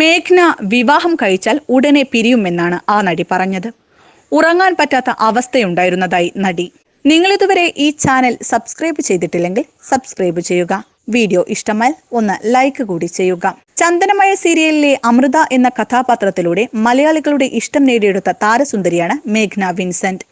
മേഘ്ന വിവാഹം കഴിച്ചാൽ ഉടനെ പിരിയുമെന്നാണ് ആ നടി പറഞ്ഞത്. ഉറങ്ങാൻ പറ്റാത്ത അവസ്ഥയുണ്ടായിരുന്നതായി നടി. നിങ്ങളിതുവരെ ഈ ചാനൽ സബ്സ്ക്രൈബ് ചെയ്തിട്ടില്ലെങ്കിൽ സബ്സ്ക്രൈബ് ചെയ്യുക. വീഡിയോ ഇഷ്ടമായാൽ ഒന്ന് ലൈക്ക് കൂടി ചെയ്യുക. ചന്ദനമഴ സീരിയലിലെ അമൃത എന്ന കഥാപാത്രത്തിലൂടെ മലയാളികളുടെ ഇഷ്ടം നേടിയെടുത്ത താരസുന്ദരിയാണ് മേഘ്ന വിൻസെന്റ്.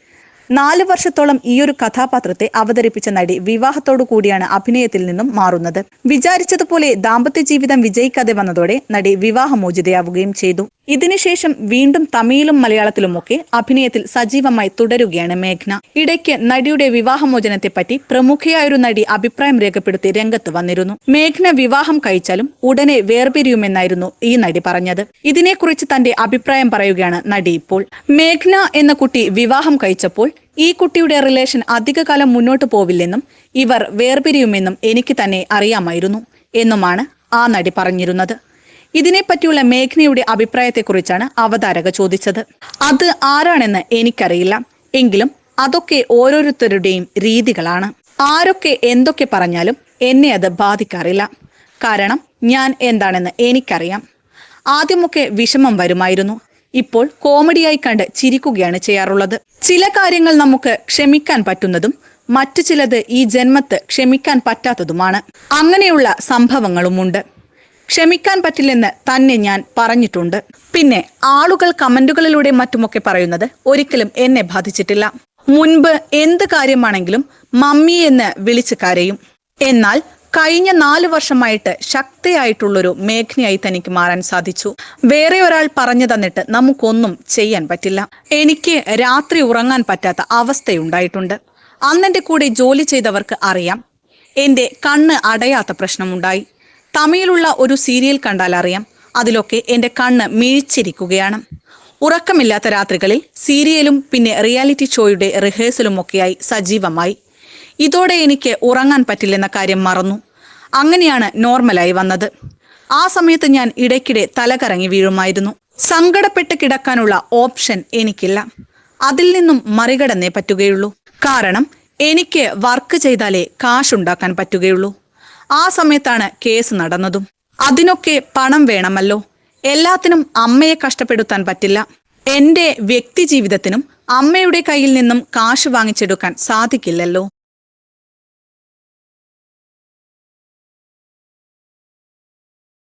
നാല് വർഷത്തോളം ഈയൊരു കഥാപാത്രത്തെ അവതരിപ്പിച്ച നടി വിവാഹത്തോടു കൂടിയാണ് അഭിനയത്തിൽ നിന്നും മാറുന്നത്. വിചാരിച്ചതുപോലെ ദാമ്പത്യ ജീവിതം വിജയിക്കാതെ വന്നതോടെ നടി വിവാഹമോചിതയാവുകയും ചെയ്തു. ഇതിനുശേഷം വീണ്ടും തമിഴിലും മലയാളത്തിലുമൊക്കെ അഭിനയത്തിൽ സജീവമായി തുടരുകയാണ് മേഘ്ന. ഇടയ്ക്ക് നടിയുടെ വിവാഹമോചനത്തെപ്പറ്റി പ്രമുഖയായൊരു നടി അഭിപ്രായം രേഖപ്പെടുത്തി രംഗത്ത് വന്നിരുന്നു. മേഘ്ന വിവാഹം കഴിച്ചാലും ഉടനെ വേർപിരിയുമെന്നായിരുന്നു ഈ നടി പറഞ്ഞത്. ഇതിനെക്കുറിച്ച് തന്റെ അഭിപ്രായം പറയുകയാണ് നടി ഇപ്പോൾ. മേഘ്ന എന്ന കുട്ടി വിവാഹം കഴിച്ചപ്പോൾ ഈ കുട്ടിയുടെ റിലേഷൻ അധികകാലം മുന്നോട്ട് പോവില്ലെന്നും ഇവർ വേർപിരിയുമെന്നും എനിക്ക് തന്നെ അറിയാമായിരുന്നു എന്നുമാണ് ആ നടി പറഞ്ഞിരുന്നത്. ഇതിനെപ്പറ്റിയുള്ള മേഘ്നയുടെ അഭിപ്രായത്തെക്കുറിച്ചാണ് അവതാരക ചോദിച്ചത്. അത് ആരാണെന്ന് എനിക്കറിയില്ല. എങ്കിലും അതൊക്കെ ഓരോരുത്തരുടെയും രീതികളാണ്. ആരൊക്കെ എന്തൊക്കെ പറഞ്ഞാലും എന്നെ അത് ബാധിക്കാറില്ല. കാരണം ഞാൻ എന്താണെന്ന് എനിക്കറിയാം. ആദ്യമൊക്കെ വിഷമം വരുമായിരുന്നു. ഇപ്പോൾ കോമഡിയായി കണ്ട് ചിരിക്കുകയാണ് ചെയ്യാറുള്ളത്. ചില കാര്യങ്ങൾ നമുക്ക് ക്ഷമിക്കാൻ പറ്റുന്നതും മറ്റു ചിലത് ഈ ജന്മത്ത് ക്ഷമിക്കാൻ പറ്റാത്തതുമാണ്. അങ്ങനെയുള്ള സംഭവങ്ങളുമുണ്ട്. ക്ഷമിക്കാൻ പറ്റില്ലെന്ന് തന്നെ ഞാൻ പറഞ്ഞിട്ടുണ്ട്. പിന്നെ ആളുകൾ കമന്റുകളിലൂടെ മറ്റുമൊക്കെ പറയുന്നത് ഒരിക്കലും എന്നെ ബാധിച്ചിട്ടില്ല. മുൻപ് എന്ത് കാര്യമാണെങ്കിലും മമ്മി എന്ന് വിളിച്ച് കരയും. എന്നാൽ കഴിഞ്ഞ നാല് വർഷമായിട്ട് ശക്തിയായിട്ടുള്ളൊരു മേഘ്നയായി തനിക്ക് മാറാൻ സാധിച്ചു. വേറെ ഒരാൾ പറഞ്ഞു തന്നിട്ട് നമുക്കൊന്നും ചെയ്യാൻ പറ്റില്ല. എനിക്ക് രാത്രി ഉറങ്ങാൻ പറ്റാത്ത അവസ്ഥയുണ്ടായിട്ടുണ്ട്. അന്നെന്റെ കൂടെ ജോലി ചെയ്തവർക്ക് അറിയാം. എന്റെ കണ്ണ് അടയാത്ത പ്രശ്നമുണ്ടായി. തമിഴിലുള്ള ഒരു സീരിയൽ കണ്ടാൽ അറിയാം. അതിലൊക്കെ എന്റെ കണ്ണ് മിഴിച്ചിരിക്കുകയാണ്. ഉറക്കമില്ലാത്ത രാത്രികളിൽ സീരിയലും പിന്നെ റിയാലിറ്റി ഷോയുടെ റിഹേഴ്സലും ഒക്കെയായി സജീവമായി. ഇതോടെ എനിക്ക് ഉറങ്ങാൻ പറ്റില്ലെന്ന കാര്യം മറന്നു. അങ്ങനെയാണ് നോർമലായി വന്നത്. ആ സമയത്ത് ഞാൻ ഇടയ്ക്കിടെ തലകറങ്ങി വീഴുമായിരുന്നു. സങ്കടപ്പെട്ട് കിടക്കാനുള്ള ഓപ്ഷൻ എനിക്കില്ല. അതിൽ നിന്നും മറികടന്നേ പറ്റുകയുള്ളൂ. കാരണം എനിക്ക് വർക്ക് ചെയ്താലേ കാശുണ്ടാക്കാൻ പറ്റുകയുള്ളൂ. ആ സമയത്താണ് കേസ് നടന്നതും. അതിനൊക്കെ പണം വേണമല്ലോ. എല്ലാത്തിനും അമ്മയെ കഷ്ടപ്പെടുത്താൻ പറ്റില്ല. എന്റെ വ്യക്തി ജീവിതത്തിനും അമ്മയുടെ കയ്യിൽ നിന്നും കാശ് വാങ്ങിച്ചെടുക്കാൻ സാധിക്കില്ലല്ലോ.